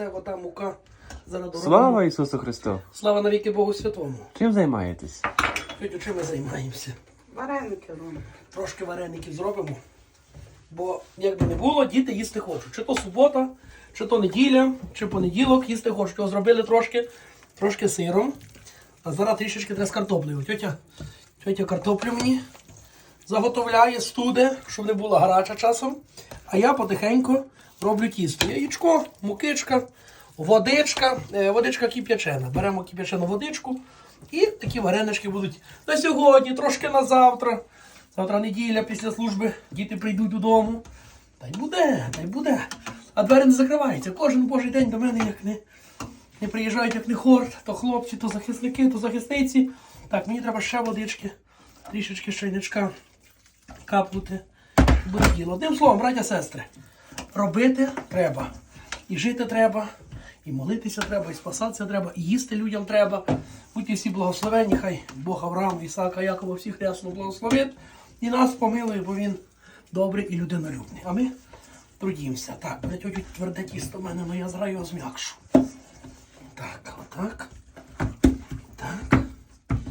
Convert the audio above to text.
Це ота мука зараз доробимо. Слава Ісусу Христу! Слава навіки Богу Святому. Чим займаєтесь? Сьогодні чим ми займаємося? Вареники робимо. Трошки вареників зробимо. Бо як би не було, діти їсти хочуть. Чи то субота, чи то неділя, чи понеділок їсти хочуть. Його зробили трошки, трошки сиром. А зараз трішечки треба з картоплею. Тьотя, тьотя картоплю мені заготовляє студе, щоб не була гаряча часом. А я потихеньку роблю тісто. Яєчко, мукичка, водичка, е, водичка кип'ячена. Беремо кип'ячену водичку і такі варенички будуть на сьогодні, трошки на завтра. Завтра неділя після служби діти прийдуть додому. Та й буде, та й буде. А двері не закриваються. Кожен божий день до мене як не, не приїжджають, як не хорт, то хлопці, то захисники, то захисниці. Так, мені треба ще водички, трішечки чайничка капнути. Буде діло. Одним словом, браття, сестри, робити треба. І жити треба, і молитися треба, і спасатися треба, і їсти людям треба. Будьте всі благословені, хай Бог Авраам, Ісака, Якова всіх рясно благословить. І нас помилує, бо він добрий і людинолюбний. А ми трудімося. Так, тьотю тверде тісто в мене, але я зраю зм'якшу. Так, отак.